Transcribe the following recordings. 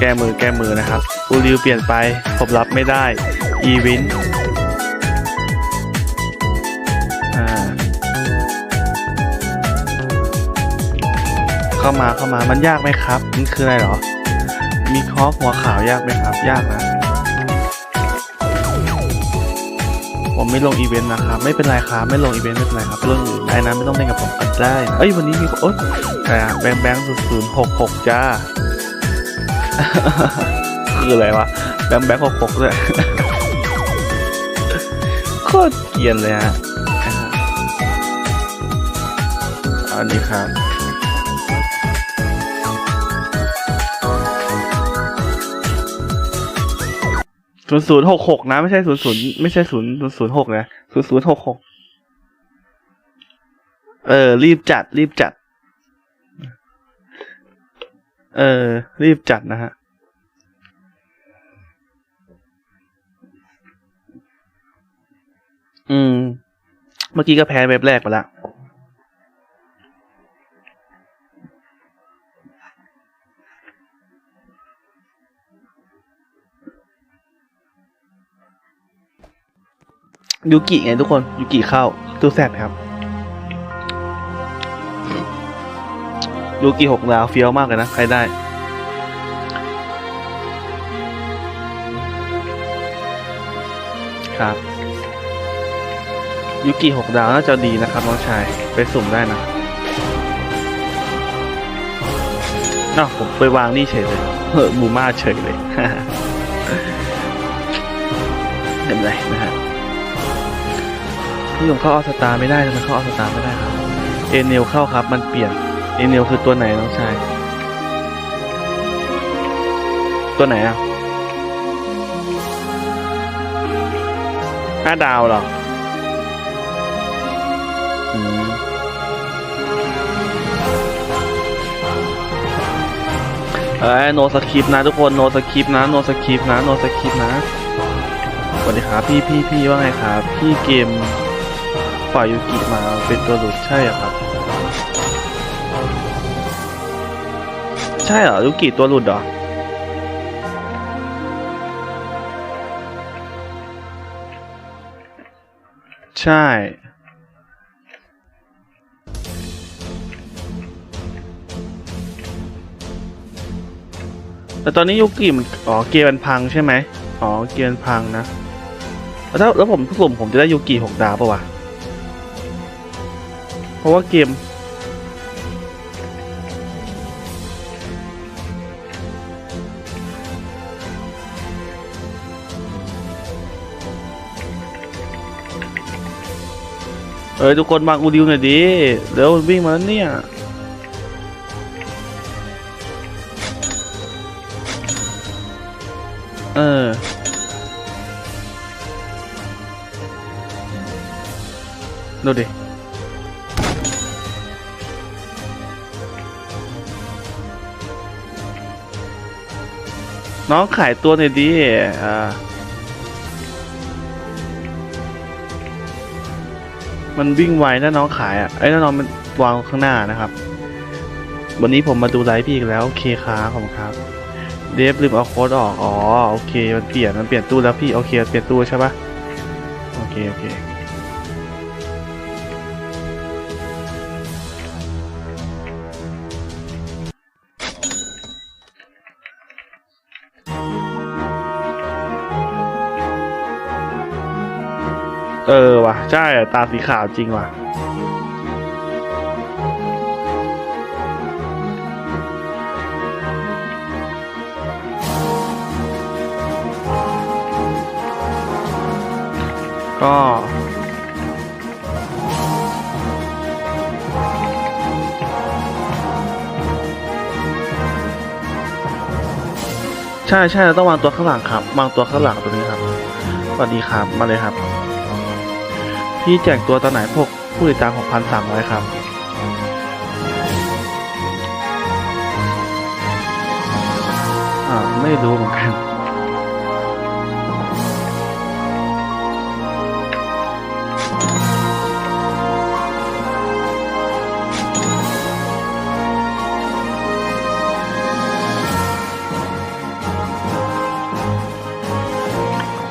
แก้มือแก้มือนะครับอูริวเปลี่ยนไปผมรับไม่ได้ อีวินเข้ามาเข้ามามันยากไหมครับ มันคืออะไรเหรอ มีคอฟหัวขาวยากไหมครับ ยากนะ ผมไม่ลงอีเวนต์นะครับ ไม่เป็นไรครับไม่ลงอีเวนต์ไม่เป็นไรครับเรื่องอื่นได้นะไม่ต้องเล่นกับผมก็ได้ เอ้ยวันนี้มีโอ๊ยแต่แบงค์แบงค์ศูนย์หกหกจ้า คืออะไรวะแบงแบงค์หกหกด้วยโคตรเกียนเลยฮะอันนี้ครับศูนย์ศูนย์หกหกนะ ไม่ใช่ศูนย์ศูนย์ไม่ใช่ศูนย์ศูนย์หกนะศูนย์ศูนย์หกหกเออ รีบจัด รีบจัด เออ รีบจัดนะฮะ อืม เมื่อกี้ก็แพ้เว็บแรกไปละยูกิไงทุกคนยูกิเข้าตู้แซดครับ ยูกิหกดาวเฟี้ยวมากเลยนะ ใครได้ ครับยูกิหกดาวน่าจะดีนะครับน้องชาย ไปสุ่มได้นะน่าผมไปวางนี่เฉยเลยเฮ้อมูมาเฉยเลยเห็นไรนะฮะพี่หลงเข้าออสตาร์ไม่ได้ทำไมเข้าออสตาร์ไม่ได้ครับ เอเนลเข้าครับ มันเปลี่ยน เอเนลคือตัวไหนน้องชาย ตัวไหนอะห้าดาวเหรออืมเอ้ยโนสคริปนะทุกคนโนสคริปนะโนสคริปนะโนสคริปนะสวัสดีครับพี่พี่พี่ว่าไงครับ พี่เกมปล่อยยูกิมาเป็นตัวหลุดใช่ครับ ใช่เหรอยูกิตัวหลุดเหรอใช่ แต่ตอนนี้ยูกิมันอ๋อเกียร์มันพังใช่ไหมอ๋อเกียร์มันพังนะ แล้วถ้าแล้วผมสุ่มผมจะได้ยูกิหกดาวปะวะ เพราะว่าเกม เอ้ยทุกคนมาอูดิวหน่อยดิเดี๋ยววิ่งมาแล้วเนี่ยเออดูดิน้องขายตัวหน่อยดิอ่า มันวิ่งไวนะน้องขายอะไอ้ยน้องมันวางข้างหน้านะครับ วันนี้ผมมาดูไลฟ์พี่อีกแล้วโอเคครับขอบคุณครับ เดฟลืมเอาโค้ดออก อ๋อ โอเค มันเปลี่ยน มันเปลี่ยนตู้แล้วพี่ โอเค เปลี่ยนตู้ใช่ปะโอเค โอเค เออว่ะ ใช่ตาสีขาวจริงว่ะ ก็ใช่ใช่เราต้องวางตัวข้างหลังครับ วางตัวข้างหลังตัวนี้ครับสวัสดีครับ มาเลยครับ พี่แจกตัวตอนไหนพวกผู้ติดตามของพันสามร้อยครับ อ่า ไม่รู้เหมือนกัน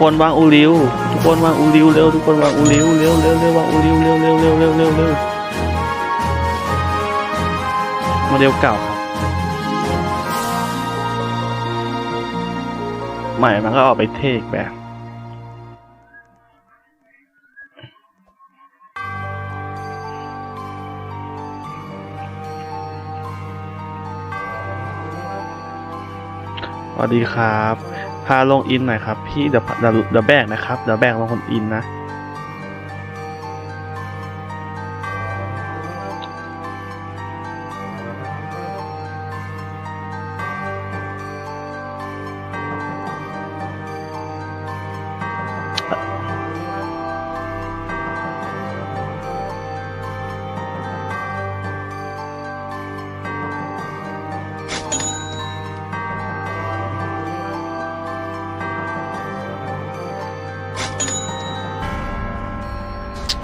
คนวางอูริวทุกคนวางอูริวเร็วทุกคนวางอูริวเร็วเร็วเร็ววางอูริวเร็วเร็วเร็วเร็วเร็วเร็วโมเดลเก่าครับใหม่มันก็ออกไปเทคแบบสวัสดีครับ พาลงอินหน่อยครับพี่เดี๋ยวเดี๋ยวเดาแบกนะครับเดี๋ยวแบกลงคนอินนะ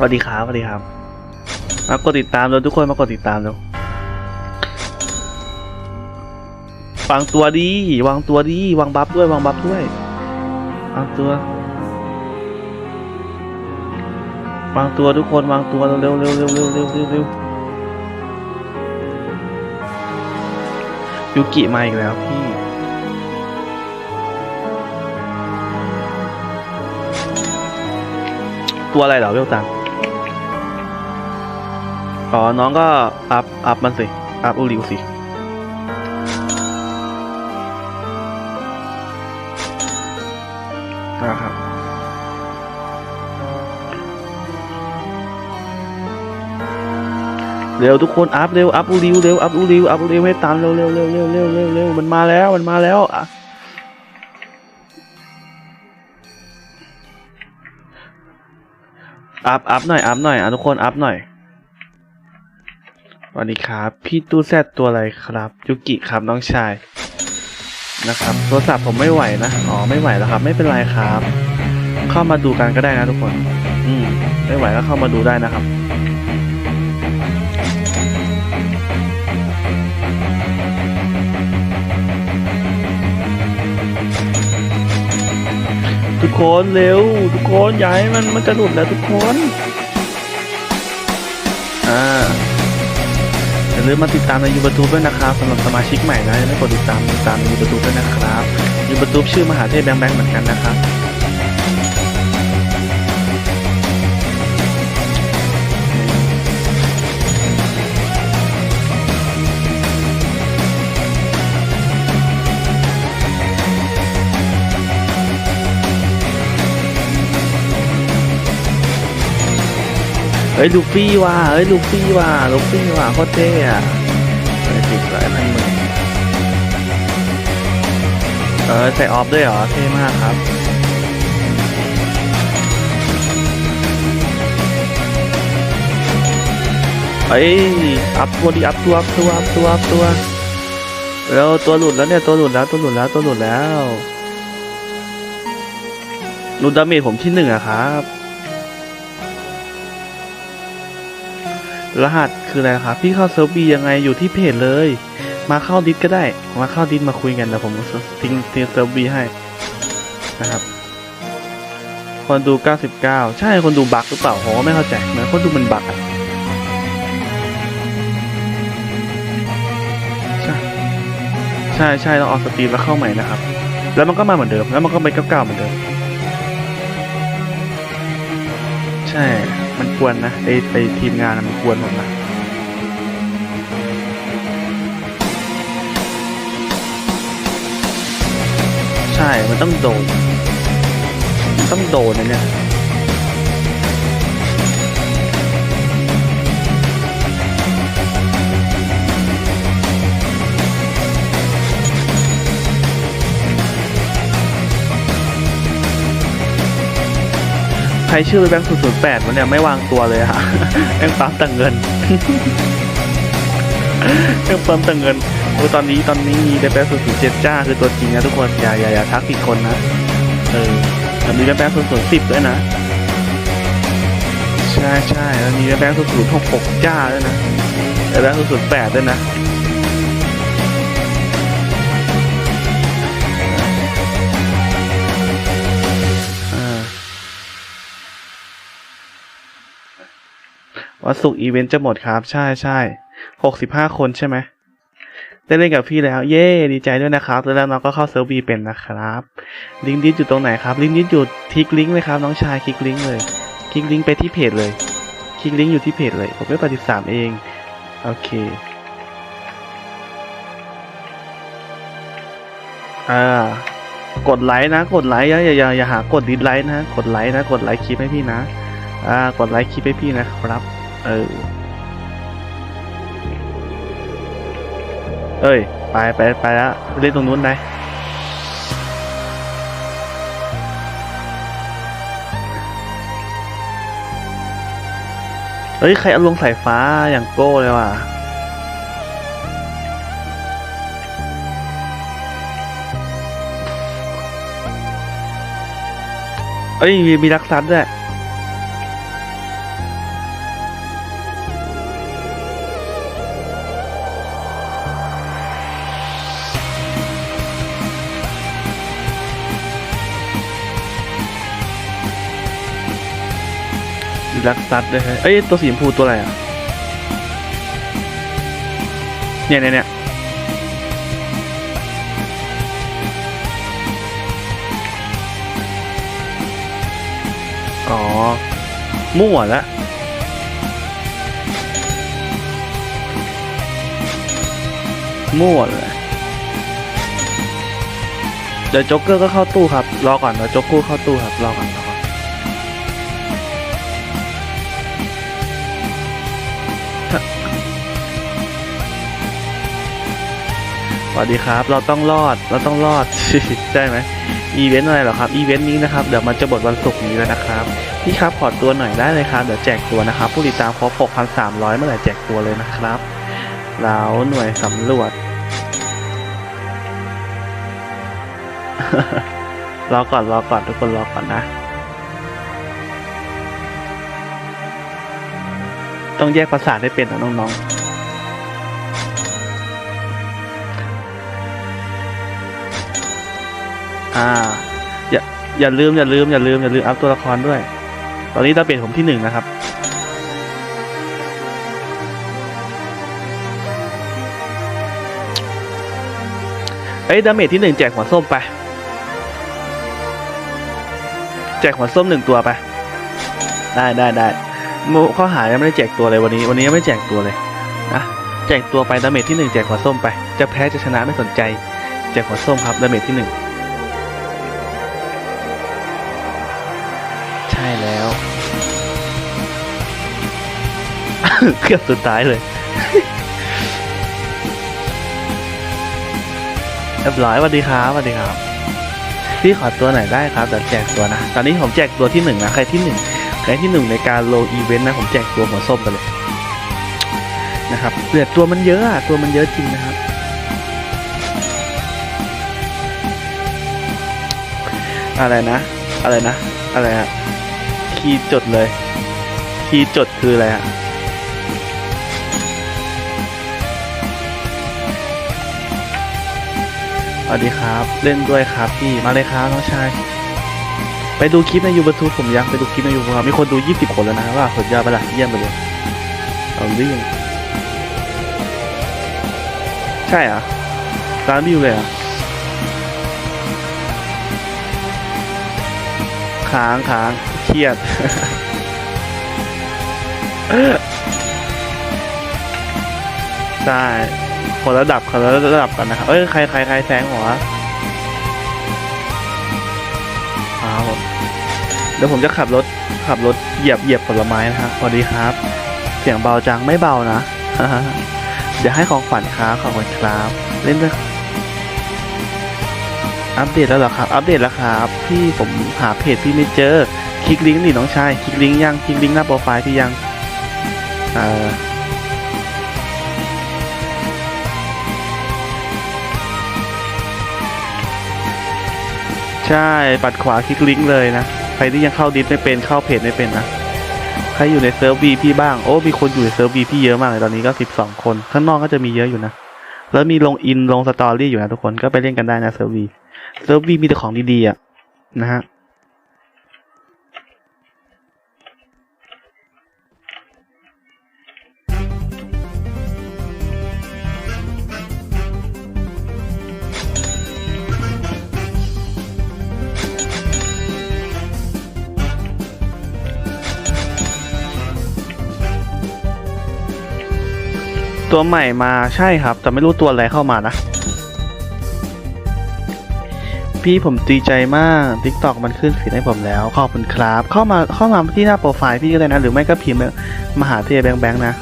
สวัสดีครับสวัสดีครับ มากดติดตามเลยทุกคนมากดติดตามเลยวางตัวดี วางตัวดีวางบัฟด้วยวางบัฟด้วยวางตัว วางตัวทุกคนวางตัวเร็วเร็วเร็วเร็วเร็วเร็วเร็วยูกิมาอีกแล้วพี่ตัวอะไรเหรอเวลตัง อ๋อ น้องก็อัพอัพมันสิ อัพอูริวสิ นะครับ เร็วทุกคนอัพเร็ว อัพอูริวเร็ว อัพอูริว อัพอูริวให้ตามเร็วเร็วเร็วเร็วเร็วเร็วเร็วมันมาแล้ว มันมาแล้วอะอัพอัพหน่อย อัพหน่อยอะทุกคน อัพหน่อย วัสดีครับ พี่ตู้แซดตัวอะไรครับยุกิครับน้องชายนะครับโทรศัพท์ผมไม่ไหวนะอ๋อไม่ไหวแล้วครับ ไม่เป็นไรครับ เข้ามาดูกันก็ได้นะทุกคน อืมไม่ไหวก็เข้ามาดูได้นะครับทุกคนเร็ว ทุกคนอย่าให้มันมันจะหลุดแล้วทุกคน อ่า อย่าลืมมาติดตามในยูทูบด้วยนะครับสำหรับสมาชิกใหม่นะอย่าลืมกดติดตามติดตามในยูทูบด้วยนะครับยูทูบชื่อมหาเทพแบงค์แบงค์เหมือนกันนะครับ เฮ้ยลูฟี่ว่ะเฮ้ยลูฟี่ว่ะลูฟี่ว่ะโคตรเท่อะเฮ้ยติดหลายพันมื่นเออใส่ออฟด้วยเหรอ เท่มากครับ เอ้ยอัพตัวดิอัพตัวอัพตัวอัพตัวอัพตัวแล้วตัวหลุดแล้วเนี่ยตัวหลุดแล้วตัวหลุดแล้วตัวหลุดแล้วหลุดดาเมจผมที่หนึ่งอะครับ รหัสคืออะไรครับ พี่เข้าเซิร์ฟบียังไงอยู่ที่เพจเลย มาเข้าดิสก็ได้ มาเข้าดิสมาคุยกันเดี๋ยวผมทิ้งทิ้งเซิร์ฟบีให้นะครับ คนดู 99 ใช่คนดูบักหรือเปล่าผมก็ไม่เข้าใจเหมือนคนดูมันบักอะใช่ใช่ใช่ต้อออกสตรีมแล้วเข้าใหม่นะครับ แล้วมันก็มาเหมือนเดิมแล้วมันก็เป็นเก้าๆเหมือนเดิม ใช่ กวนนะไอไอทีมงานมันกวนผมนะใช่ มันต้องโดนมันต้องโดนนะเนี่ย ใครชื่อแบงค์ศูนย์ศูนย์แปดมันเนี่ยไม่วางตัวเลยอะแบงปั๊มแต่เงินแบงปั๊มแต่เงินโอ้ตอนนี้ตอนนี้มีแบงค์ศูนย์ศูนย์เจ็ดจ้าคือตัวจริงนะทุกคนอย่าอย่าอย่าทักผิดคนนะเออแล้วมีแบงค์ศูนย์ศูนย์สิบด้วยนะใช่ใช่แล้วมีแบงค์ศูนย์ศูนย์หกหกจ้าด้วยนะแบงค์ศูนย์ศูนย์แปดด้วยนะ วันศุกร์อีเวนต์จะหมดครับ ใช่ใช่หกสิบห้าคนใช่ไหมได้เล่นกับพี่แล้ว เย้ดีใจด้วยนะครับแล้วน้องก็เข้าเซิร์ฟวีเป็นนะครับ ลิงก์ดิสอยู่ตรงไหนครับ ลิงก์ดิสอยู่คลิกลิงก์เลยครับ น้องชายคลิกลิงก์เลยคลิกลิงก์ไปที่เพจเลยคลิกลิงก์อยู่ที่เพจเลยผมไม่ปฏิสามเองโอเคอ่ากดไลค์นะ กดไลค์อย่าอย่าอย่าหากดดิสไลค์นะกดไลค์นะ กดไลค์คลิปให้พี่นะอ่ากดไลค์คลิปให้พี่นะครับ เออเอ้ย ไปไปไปแล้วเล่นตรงนู้นได้เฮ้ย ใครเอาลงสายฟ้าอย่างโก้เลยว่ะเอ้ย มีมีรักซัดด้วย มีรักซัดด้วยฮ้ยเอ้ยตัวสีชมพูตัวอะไรอะ เนี่ยเนี่ยเนี่ยอ๋อ มั่วแล้วมั่วเลยเดี๋ยวจ๊กเกอร์ก็เข้าตู้ครับ รอก่อนเดี๋ยวจ๊กเกอร์เข้าตู้ครับ รอก่อน วัสดีครับ เราต้องรอด เราต้องรอดใช่ไหมอีเวนต์อะไรหรอครับ อีเวนต์นี้นะครับ เดี๋ยวมันจะบทวันศุกร์นี้แล้วนะครับ พี่ครับขอตัวหน่อยได้เลยครับ เดี๋ยวแจกตัวนะครับ ผู้ติดตามครบ6,300 เมื่อไหร่แจกตัวเลยนะครับ แล้วหน่วยสำรวจ รอก่อน รอก่อนทุกคนรอก่อนนะ ต้องแยกประสาทให้เป็นนะน้องๆ อ่า อย่าอย่าลืมอย่าลืมอย่าลืมอย่าลืมอัพตัวละครด้วย ตอนนี้ดาเบจผมที่หนึ่งนะครับเอ้ยดาเมจที่หนึ่งแจกหัวส้มไป แจกหัวส้มหนึ่งตัวไป ได้ได้ได้ข้อหายังไม่ได้แจกตัวเลยวันนี้ วันนี้ยังไม่แจกตัวเลยนะแจกตัวไปดาเมจที่หนึ่งแจกหัวส้มไป จะแพ้จะชนะไม่สนใจ แจกหัวส้มครับดาเมจที่หนึ่ง เกือบสุดท้ายเลยเรียบร้อยสวัสดีครับสวัสดีครับ พี่ขอตัวหน่อยได้ครับเดี๋ยวแจกตัวนะ ตอนนี้ผมแจกตัวที่หนึ่งนะ ใครที่หนึ่งใครที่หนึ่งในการโลอีเวนต์นะ ผมแจกตัวหัวส้มไปเลยนะครับเหลือตัวมันเยอะอะตัวมันเยอะจริงนะครับ อะไรนะ อะไรนะ อะไรอะคีย์จดเลย คีย์จดคืออะไรอะ วัสดีครับ เล่นด้วยครับพี่มาเลยครับน้องชาย ไปดูคลิปในยูทูบผมยังไปดูคลิปในยูทูบครับมีคนดู 20 คนแล้วนะว่าสุดยอดไปละเยี่ยมไปเลยเอาเรื่องใช่อะร้านวิวเลยอะค้างค้างเครียดใช่ คนระดับคนระดับกันนะครับ เอ้ยใครใครใครแซงหัวอ้าวเดี๋ยวผมจะขับรถขับรถเหยียบเหยียบผลไม้นะครับสวัสดีครับ เสียงเบาจังไม่เบานะ เดี๋ยวให้ของขวัญครับขอบคุณครับ เล่นด้วยอัปเดตแล้วเหรอครับ อัปเดตแล้วครับ พี่ผมหาเพจพี่ไม่เจอ คลิกลิงก์นี่น้องชาย คลิกลิงก์ยัง คลิกลิงก์หน้าโปรไฟล์พี่ยัง เออ ใช่ ปัดขวาคลิกลิงก์เลยนะ ใครที่ยังเข้าดิสไม่เป็นเข้าเพจไม่เป็นนะ ใครอยู่ในเซิร์ฟวีพี่บ้าง โอ้ มีคนอยู่ในเซิร์ฟวีพี่เยอะมากเลยตอนนี้ก็สิบสองคน ข้างนอกก็จะมีเยอะอยู่นะ แล้วมีลงอินลงสตอรี่อยู่นะทุกคน ก็ไปเล่นกันได้นะเซิร์ฟวีเซิร์ฟวีมีแต่ของดีๆอะนะฮะ ตัวใหม่มาใช่ครับ แต่ไม่รู้ตัวอะไรเข้ามานะ พี่ผมดีใจมาก TikTok มันขึ้นฟีดให้ผมแล้ว ขอบคุณครับ เข้ามาเข้ามาที่หน้าโปรไฟล์พี่ก็ได้นะ หรือไม่ก็พิมพ์มาหาเทแบงค์แบงค์นะ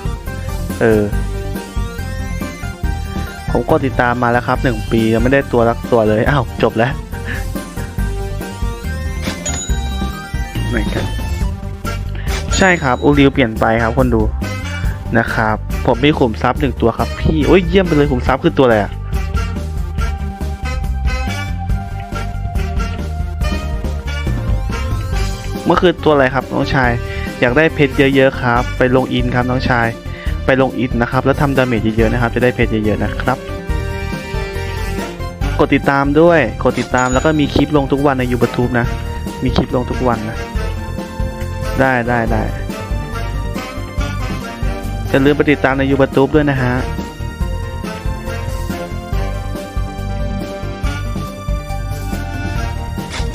เออ ผมกดติดตามมาแล้วครับหนึ่งปียังไม่ได้ตัวรักตัวเลย อ้าว จบแล้วเหมือนกันใช่ครับอูริวเปลี่ยนไปครับคนดู นะครับ ผมมีขุมทรัพย์หนึ่งตัวครับพี่ โอ้ยเยี่ยมไปเลยขุมทรัพย์คือตัวอะไรอะเมื่อคืนตัวอะไรครับน้องชาย อยากได้เพชรเยอะๆครับ ไปลงอินครับน้องชาย ไปลงอินนะครับ แล้วทำดาเมจเยอะๆนะครับ จะได้เพชรเยอะๆนะครับ กดติดตามด้วย กดติดตามแล้วก็มีคลิปลงทุกวันในยูทูบนะ มีคลิปลงทุกวันนะ ได้ได้ได้ อย่าลืมไปติดตามในยูทูบด้วยนะฮะ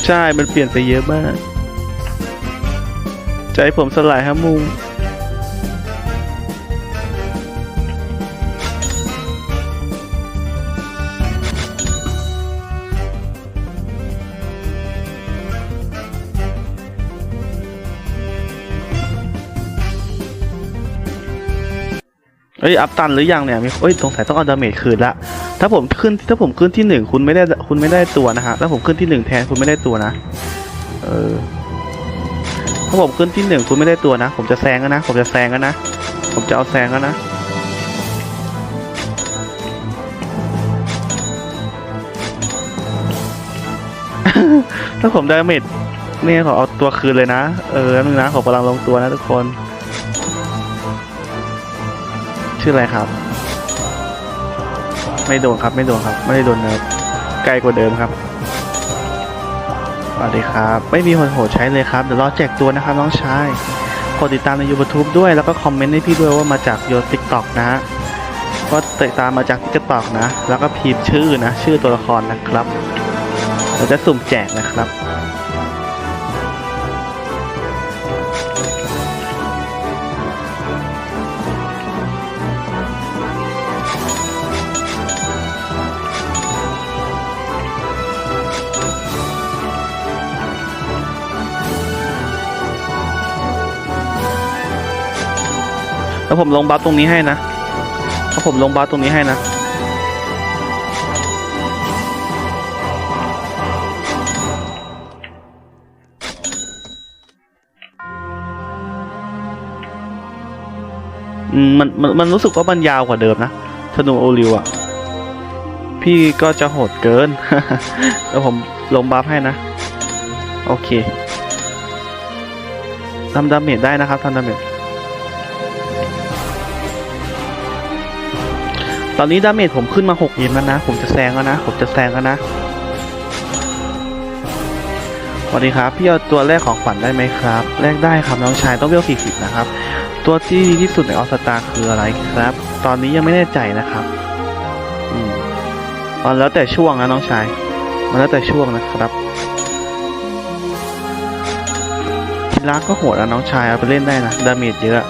ใช่ มันเปลี่ยนไปเยอะมาก ใจผมสลายฮะมุง เอ้ยอัพตันหรือยังเนี่ยมีเอ้ยสงสัยต้องเอาดาเมจคืนละถ้าผมขึ้นถ้าผมขึ้นที่หนึ่งคุณไม่ได้คุณไม่ได้ตัวนะฮะถ้าผมขึ้นที่หนึ่งแทนคุณไม่ได้ตัวนะเออถ้าผมขึ้นที่หนึ่งคุณไม่ได้ตัวนะ ผมจะแซงกันนะ ผมจะแซงกันนะ ผมจะเอาแซงกันนะถ้าผมได้ดาเมจเนี่ยขอเอาตัวคืนเลยนะ เออนึงนะขอกำลังลงตัวนะทุกคน ชื่ออะไรครับ ไม่โดนครับ ไม่โดนครับ ไม่ได้โดนเนิร์ฟไกลกว่าเดิมครับสวัสดีครับ ไม่มีคนโหดใช้เลยครับ เดี๋ยวรอแจกตัวนะครับน้องชายกดติดตามในยูทูบด้วยแล้วก็คอมเมนต์ให้พี่ด้วยว่ามาจากโยทิกตอกนะว่าติดตามมาจากทิกตอกนะ แล้วก็พิมพ์ชื่อนะ ชื่อตัวละครนะครับ เราจะสุ่มแจกนะครับ แล้วผมลงบัฟตรงนี้ให้นะถ้าผมลงบัฟตรงนี้ให้นะมมันมันมันรู้สึกว่ามันยาวกว่าเดิมนะธนูโอริวอะ พี่ก็จะโหดเกิน แล้วผมลงบัฟให้นะ โอเคทำดาเมจได้นะครับทำดาเมจ ตอนนี้ดาเมจผมขึ้นมา6ยิมแล้วนะ ผมจะแซงแล้วนะ ผมจะแซงแล้วนะสวัสดีครับ พี่เอาตัวแรกของขวัญได้ไหมครับแลกได้ครับน้องชายต้องเวล40 นะครับ ตัวที่ดีที่สุดในออสตาคืออะไรครับ ตอนนี้ยังไม่แน่ใจนะครับอืมมันแล้วแต่ช่วงนะน้องชาย มันแล้วแต่ช่วงนะครับทีรักก็โหดนะน้องชายเอาไปเล่นได้นะ ดาเมจเยอะ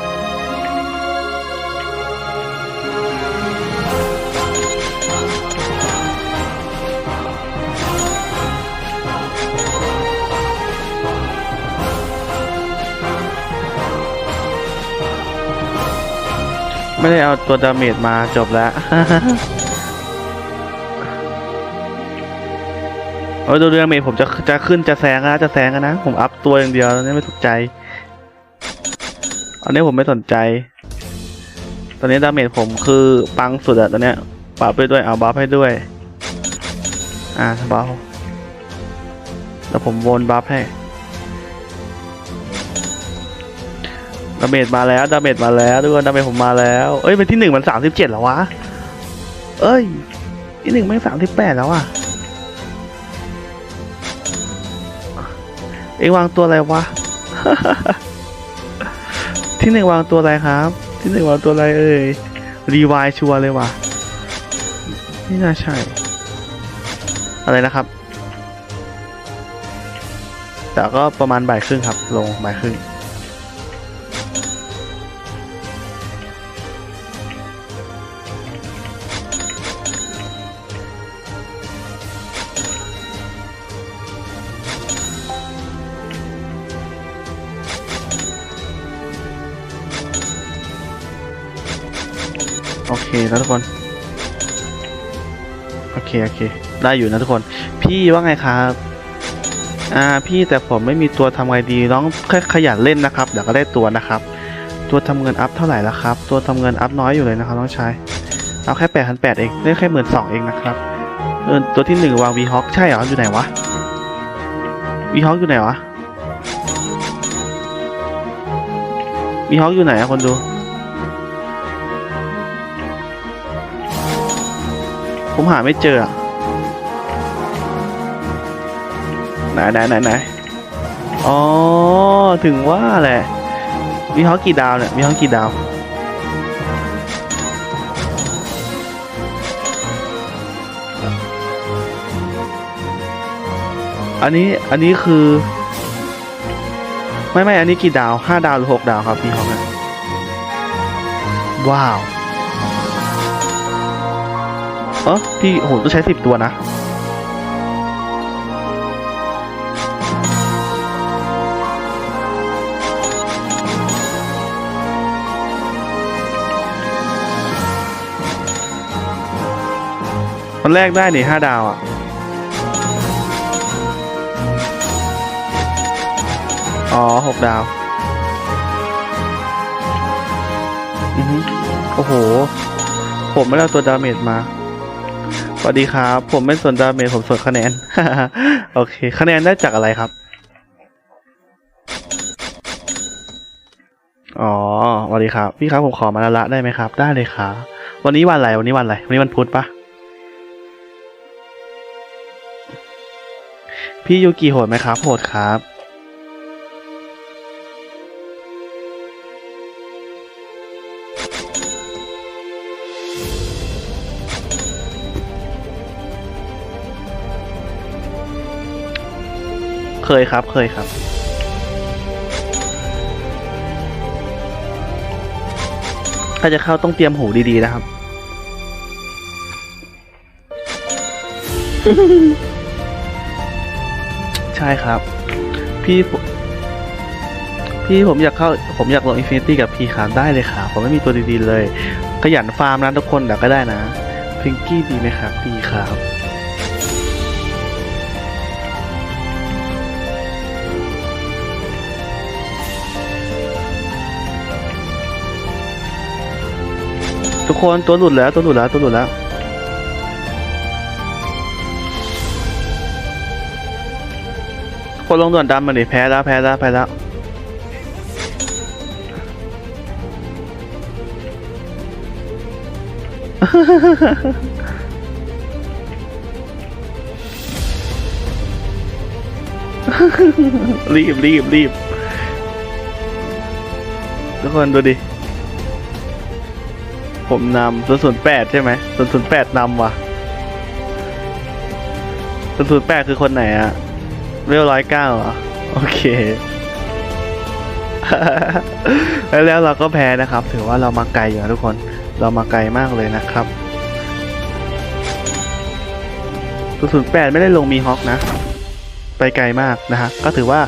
ไม่ได้เอาตัวดาเมจมาจบแล้วโอ้ยดูดาเมจผมจะจะขึ้นจะแซงนะจะแซงนะ ผมอัพตัวอย่างเดียวตอนนี้ไม่สนใจ อันนี้ผมไม่สนใจ ตอนนี้ดาเมจผมคือปังสุดอะตอนเนี้ยปรับไปด้วยเอาบัฟให้ด้วย อ่าบัฟแล้วผมวนบัฟให้ ดาเมจมาแล้วดาเมจมาแล้วทุกคนดาเมจผมมาแล้วเอ้ยเป็นที่หนึ่งมันสามสิบเจ็ดแล้ววะเอ้ยที่หนึ่งแม่สามสิบแปดแล้วอะเอ็งวางตัวอะไรวะที่หนึ่งวางตัวอะไรครับ ที่หนึ่งวางตัวอะไรเอ่ยรีวายชัวร์เลยว่ะไม่น่าใช่ อะไรนะครับ แต่ก็ประมาณบ่ายครึ่งครับ ลงบ่ายครึ่ง โอเคนะทุกคน โอเค โอเค ได้อยู่นะทุกคน พี่ว่าไงครับ อ่า พี่แต่ผมไม่มีตัวทำไงดีน้องแค่ขยันเล่นนะครับ เดี๋ยวก็ได้ตัวนะครับ ตัวทำเงินอัพเท่าไหร่แล้วครับ ตัวทำเงินอัพน้อยอยู่เลยนะครับน้องชาย เอาแค่แปดพันแปดเอง ได้แค่หมื่นสองเองนะครับ เออ ตัวที่หนึ่งวางวีฮอคใช่เหรอ อยู่ไหนวะ วีฮอคอยู่ไหนวะ วีฮอคอยู่ไหนอะคนดู ผมหาไม่เจอไหนไหนไหนไหนอ๋อ ถึงว่าแหละ มีฮอกี่ดาวเนี่ย มีฮอกี่ดาว อันนี้ อันนี้คือ ไม่ไม่ อันนี้กี่ดาวห้าดาวหรือหกดาวครับพี่ฮอเนี่ยว้าว เออพี่โหต้องใช้สิบตัวนะ มันแรกได้นี่ห้าดาวอะอ๋อหกดาว อือฮึโอ้โห ผมไม่ได้ตัวดาเมจมา สวัสดีครับ ผมไม่สนดาเมจผมสนคะแนน โอเค คะแนนได้จากอะไรครับ อ๋อสวัสดีครับ พี่ครับผมขอมาละได้ไหมครับ ได้เลยครับ วันนี้วันอะไร วันนี้วันอะไร วันนี้วันพุธปะพี่ยูกิโหดไหมครับ โหดครับ ยครับ เคยครับ ถ้าจะเข้าต้องเตรียมหูดีๆนะครับ ใช่ครับ พี่ผมพี่ผมอยากเข้า ผมอยากลงอินฟินิตี้กับพี่ครับได้เลยครับผมไม่มีตัวดีๆเลย ขยันฟาร์มนะทุกคนเดี๋ยวก็ได้นะ พิงกี้ดีไหมครับ ดีครับ ทุกคนตัวหลุดแล้วตัวหลุดแล้วตัวหลุดแล้วคนลงด่วนดำมาดิแพ้แล้วแพ้แล้วแพ้แล้วรีบรีบรีบทุกคนดูดิ ผมนำศูนย์ศูนย์แปดใช่ไหมศูนย์ศูนย์แปดนำว่ะศูนย์ศูนย์แปดคือคนไหนอะเรียวร้อยเก้าเหรอ โอเค แล้วเราก็แพ้นะครับ ถือว่าเรามาไกลอยู่นะทุกคน เรามาไกลมากเลยนะครับศูนย์ศูนย์แปดไม่ได้ลงมีฮอกนะ ไปไกลมากนะฮะ ก็ถือว่า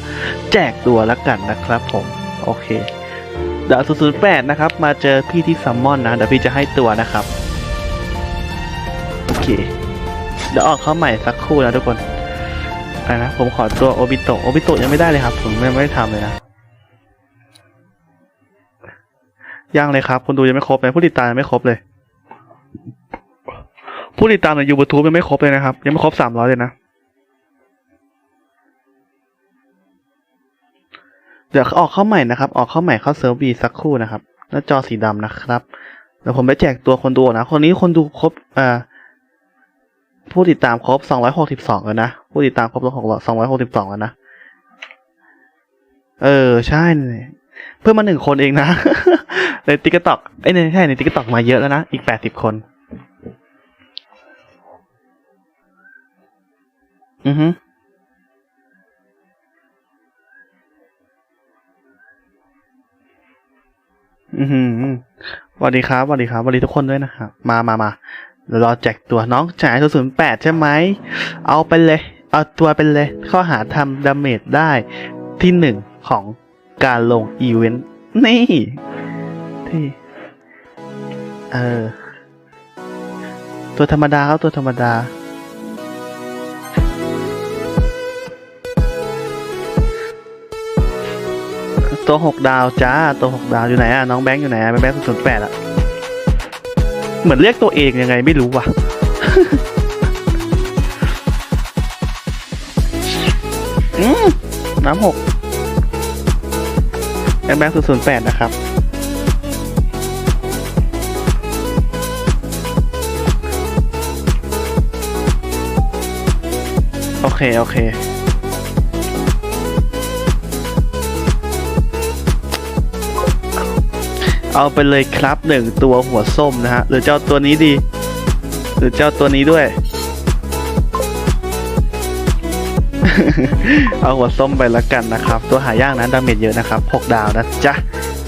แจกตัวแล้วกันนะครับผม โอเค เดี๋ยว008 นะครับ มาเจอพี่ที่ซัมมอนนะ เดี๋ยวพี่จะให้ตัวนะครับ โอเค เดี๋ยวออกเข้าใหม่สักครู่นะทุกคนอะไรนะ ผมขอตัวโอบิโตะ โอบิโตะยังไม่ได้เลยครับ ผมยังไม่ได้ทำเลยนะ ยังเลยครับ คนดูยังไม่ครบเลยผู้ติดตามยังไม่ครบเลย ผู้ติดตามในยูทูบยังไม่ครบเลยนะครับ ยังไม่ครบสามร้อยเลยนะ เดี๋ยวออกเข้าใหม่นะครับ ออกเข้าใหม่เข้าเซิร์ฟวีสักครู่นะครับหน้าจอสีดำนะครับเดี๋ยวผมไปแจกตัวคนดูนะ คนนี้คนดูครบอ่าผู้ติดตามครบสองร้อยหกสิบสองแล้วนะ ผู้ติดตามครบสองร้อยหกสิบสองแล้วนะ เออ ใช่เนี่ยเพิ่มมาหนึ่งคนเองนะ ในติ๊กต็อกไอ้ยในใช่ในติ๊กต็อกมาเยอะแล้วนะ อีกแปดสิบคน อือฮึ อือหือสวัสดีครับสวัสดีครับสวัสดีทุกคนด้วยนะครับ มามามาเดี๋ยวรอแจกตัวน้องจ่ายศูนย์แปดใช่ไหม เอาไปเลย เอาตัวไปเลย ข้อหาทำดาเมจได้ที่หนึ่งของการลงอีเวนต์ นี่ ที่ เออ ตัวธรรมดาครับตัวธรรมดา ตัวหกดาวจ้าตัวหกดาวอยู่ไหนอะน้องแบงค์อยู่ไหนอะแบงค์ศูนย์แปดอะเหมือนเรียกตัวเองยังไงไม่รู้ว่ะอืมน้ำหกแบงค์แบงค์ศูนย์แปดนะครับโอเค โอเค เอาไปเลยครับหนึ่งตัวหัวส้มนะฮะหรือเจ้าตัวนี้ดี หรือเจ้าตัวนี้ด้วย เอาหัวส้มไปล้วกันนะครับ ตัวหายากนะดาเมจเยอะนะครับ6ดาวนะจ๊ะ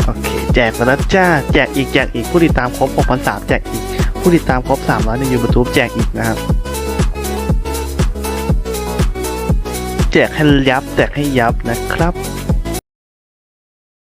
โอเคแจกไปแล้วจ้าแจกอีกแจกอีกผู้ติดตามครบ6,300แจกอีกผู้ติดตามครบ300ในยูทูบแจกอีกนะครับแจกให้ยับแจกให้ยับนะครับ